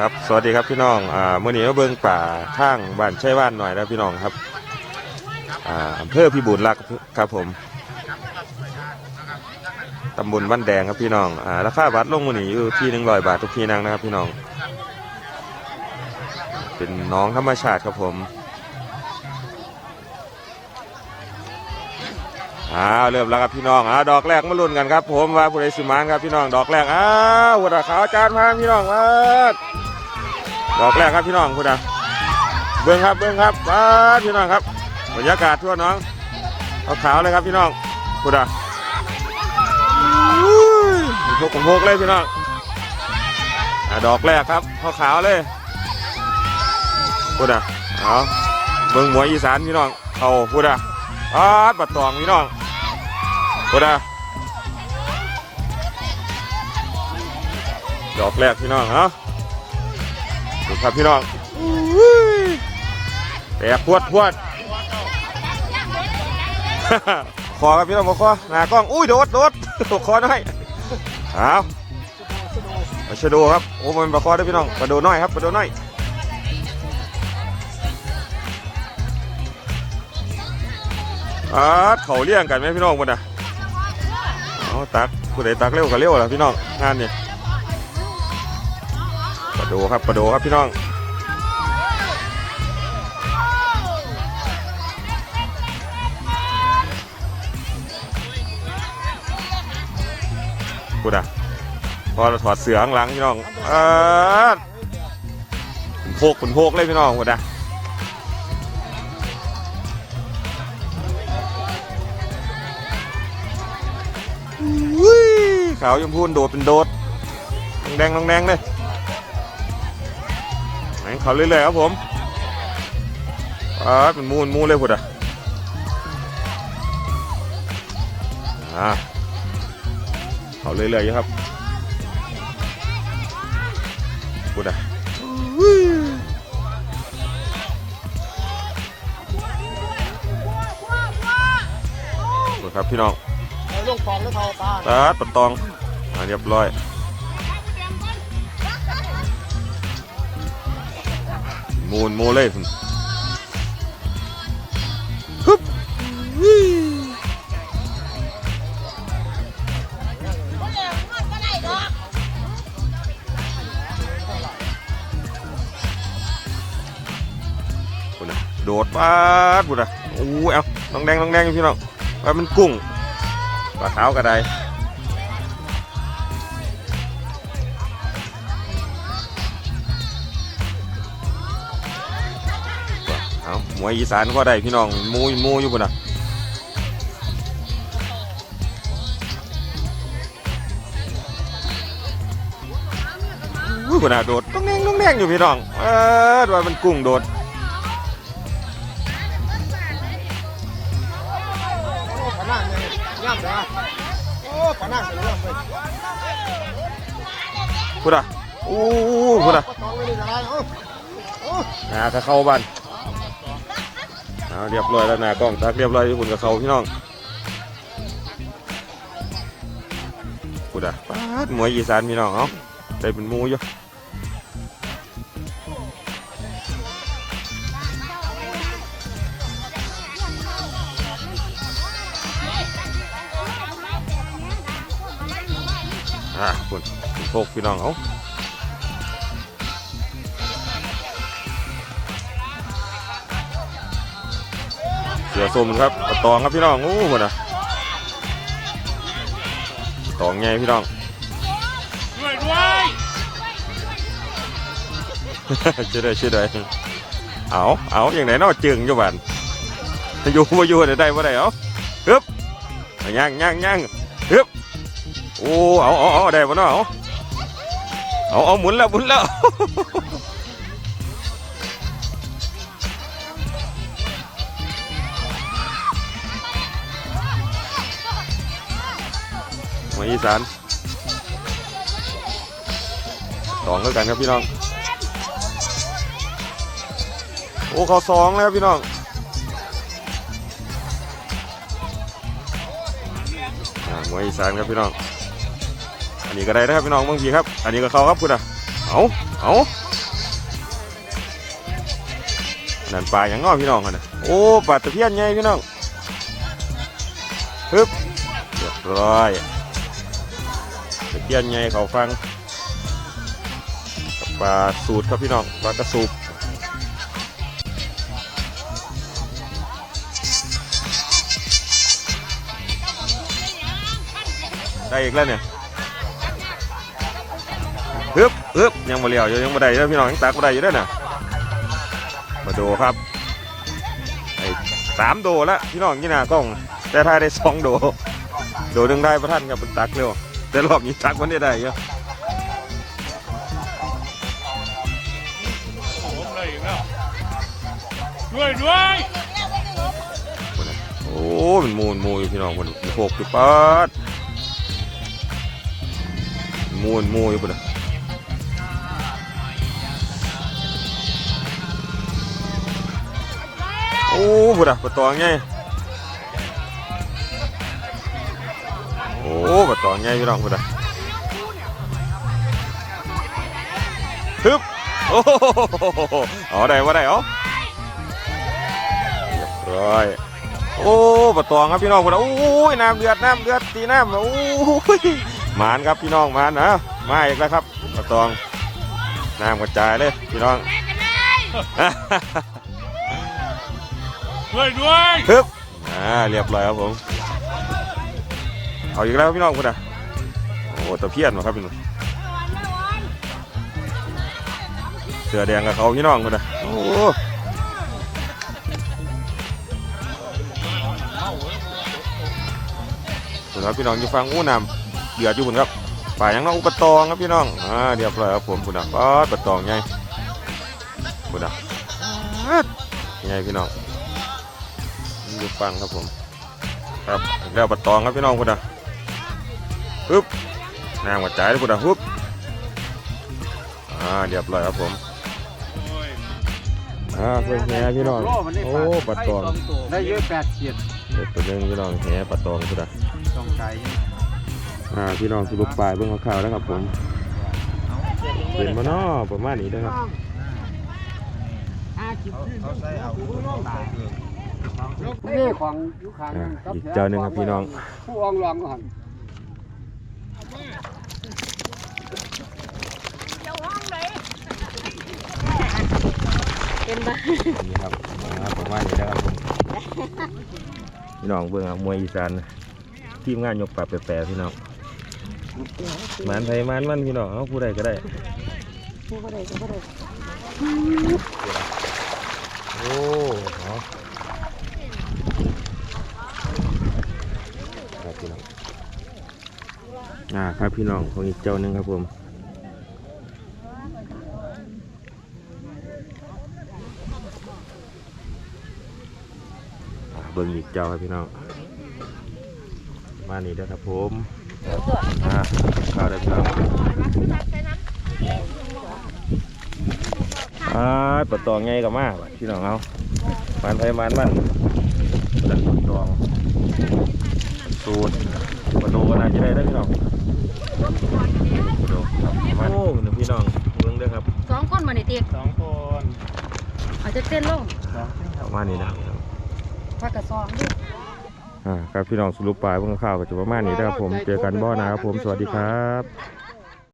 ครับสวัสดีครับพี่น้องอ่าเมื่อนี้มาเบิ่งป่าข้างบ้านใช่บ้านหน่อยนะพี่น้องครับอ่าอำเภอพิบูลรักษ์ครับผมตำบลบ้านแดงครับพี่น้องอ่าราคาบัตรลงมื่อนี้อยู่ที่หนึ่งร้อยบาททุกที่นั่งนะครับพี่น้อง เป็นน้องธรรมชาติครับผมอ้าวเริ่มแล้วครับพี่น้องอ้าวดอกแรกมาลุ้นกันครับ ผมว่าผู้ใดสิมานครับพี่น้องดอกแรกอ้าวหัวขาวจานพานพี่น้องมา ดอกแรกครับพี่น้องคุณอะเบิ้งครับเบิ้งครับมาพี่น้องครับบรรยากาศทั่วน้องเอาขาวเลยครับพี่น้องคุณอะพกผมพกเลยพี่น้องอดอกแรกครับขาขาวเลยคุณอะเอาเบิ้งหมวยอีสานพี่น้องเอาคุณอะอาดบัดตองพี่น้องกูดาดอกแรกพี่น้องเนาะ ครับพี่น้องอุ้ยแตกพวดพวดขอครับพี่น้องมาขอหน้ากล้อง อุ้ยโดดโดดขอหน่อยเอามาชะโดครับ โอ้มันมาขอได้อพี่น้องมาโดน้อยครับมาโดน้อยอาเขาเลี้ยงกันไหมพี่น้องบนน่ะเอาตักผู้ใดตักเร็วก็เร็วล่ะพี่น้องงานนี่ปลา โดครับปลาโดครับพี่น้องพูดะพอเราถอดเสือข้างหลังพี่น้องเออขุนโพกขุนโพกเลยพี่น้องพูดะขาวชมพูนโดดเป็นโดดแดงแดงเลย เขาเรื่อยๆครับผมอ่าเป็นมูนมูนเลยพุดอะอ่าเขาเรื่อยๆอยู่ครับพุดอะพุดครับพี่น้องลูกฟองแล้วเขาปลาตัดปะตองเรียบร้อย มูนมูเลยพุ่นฮึบพุ่นน่ะโดดปาดพุ่นอะโอ้ยเอาน้องแดงน้องแดงอยู่พี่น้องว่ามันกุ้งปลาขาวกระได มวยอีสานก็ได้พี่น้องหมูหมูอยู่พุ่นอะอุ้ยพุ่นอะโดดต้องแดงต้องแดงอยู่พี่น้อง เออว่ามันกุ้งโดดโอ้ปลาหน้าเนี่ยย่ำเลยโอ้ปลาหน้าเนี่ยย่ำเลยพุ่นอะอู้พุ่นอะปลาตองเลยอะไรโอ้โอ้นาถ้าเข้าบ้าน เรียบร้อยแล้วนากล้องตักเรียบร้อยที่คุณกับเขาพี่น้องกูด่ะปาดหมวยอีสานพี่น้องเอาได้เป็นมูอยู่อะคุณคุณโคพี่น้องเอา สือส้มครับปลาตองครับพี่น้องโอ้หมดอะตองไงพี่น้องด้วยด้วยชื่อได้ชื่อได้เอาเอาอย่างไหนเนอกจึงอยู่บ้านอยู่มาอยู่ได้ได้บ่ได้เอาฮึบย่างย่างย่างฮึบโอ้เอาเอาเอาได้บ่เนาะเอาเอาเอาหมุนแล้วหมุนแล้ว มาอีสานสองแล้วกันครับพี่น้อง โอ้เขาสองแล้วครับพี่น้องอ่ามวยอีสานครับพี่น้อง อันนี้ก็ได้นะครับพี่น้องบางทีครับ อันนี้ก็เขาครับคุณอะเอาเอานั่นปลาอย่างงอพี่น้องกันนะโอ้ปลาตะเพียนไงพี่น้องฮึบเรียบร้อย ตะเพียนไงเขาฟังปลาสูตรครับพี่น้องปลากระสูบได้อีกแล้วเนี่ยฮึบฮึบยังมาเลี้ยวอยู่ยังมาได้เด้อพี่น้องยังตักมาได้อยู่ด้อน่ะมาดูครับไอ้สามโดแล้วพี่น้องนี่นะกล้องแต่ถ้าได้สองโด โดหนึ่งได้ประท่านกับเป็นตักเร็ว แต่รอบนี้ตักมันได้ได้เยอะผมเลยอีกแล้วด้วยด้วยโอ้มันมูนมูอยู่พี่น้องคนโขกจุปัดมูนมูอยู่ปุ่นน่ะโอ้ปุ่นอะปะตองไง โอ้ปะตองไงพี่น้องปุ่นอะฮึบโอ้โหเอาได้ว่าได้เหรอเรียบร้อยโอ้ปะตองครับพี่น้องพุ่นน่ะโอ้ยน้ำเดือดน้ำเดือดตีน้ำโอ้ยหมานครับพี่น้องหมานนะมาอีกแล้วครับปะตองน้ำกระจายเลยพี่น้องด้วยด้วยฮึบอ่าเรียบร้อยครับผม เอาอีกแล้วพี่น้องคุณอะโอ้ตะเพียนมาครับพี่น้องเสือแดงกับเขาพี่น้องคุณอะโอ้คุณครับพี่น้องอยู่ฟังอู้นำเดือดอยู่คุณครับฝ่ายยังน้องอุปตองครับพี่น้องอ่าเรียบร้อยครับผมคุณอะป๊อดปะตองไงคุณอะไงพี่น้องอยู่ฟังครับผมครับแล้วปะตองครับพี่น้องคุณอะ ฮึบน้ำกระจายเลยคุณอะฮึบอ่าเรียบร้อยครับผมอ่าเพื่อนแหพี่น้องโอ้ปะตองได้เยอะแปดขีดเด็ดตัวหนึงพี่น้องแหปะตองคุณอะต้องใจอ่าพี่น้องสรุปปลายเบื้องข่าวๆนะครับผมเป็นมาน้อประมาณนี้นะครับนี่ของยุคางอ่าอีกเจ้าหนึ่งครับพี่น้องผู้อองรองก็หัน เป็นบ้านี่ครับอ่าประมาณนี้นะครับผมพี่น้องเบื้องครับมวยอีสานทีมงานยกปรับแปรๆพี่น้องหมันไทยมันมันพี่น้องเอาผู้ใดก็ได้ผู้บ่ได้ก็บ่ได้โอ้เนาะครับพี่น้อง อ่าครับพี่น้องของอีกเจ้านึงครับผมเบิ่งอีกเจ้าครับพี่น้องมานี่ด้ครับผมอ่าข้าวได้พี่น้องอ่าปะตองไงกับมาพี่น้องเอามันไทยมันมันปะตองสูตร ปะโดก็น่าจะได้ได้อพี่น้องปะโดครับโอ้หนึ่งพี่น้องเบิ่งเด้อครับสองคนมาในเตียกสองคนอาจจะเต้นลงประมาณนี้นะครับพักกับซองดิอ่าครับพี่น้องสรุปปลายเพิ่งข้าวก็จะประมาณนี้นะครับผมเจอกันบ่อนะครับผมสวัสดีครับ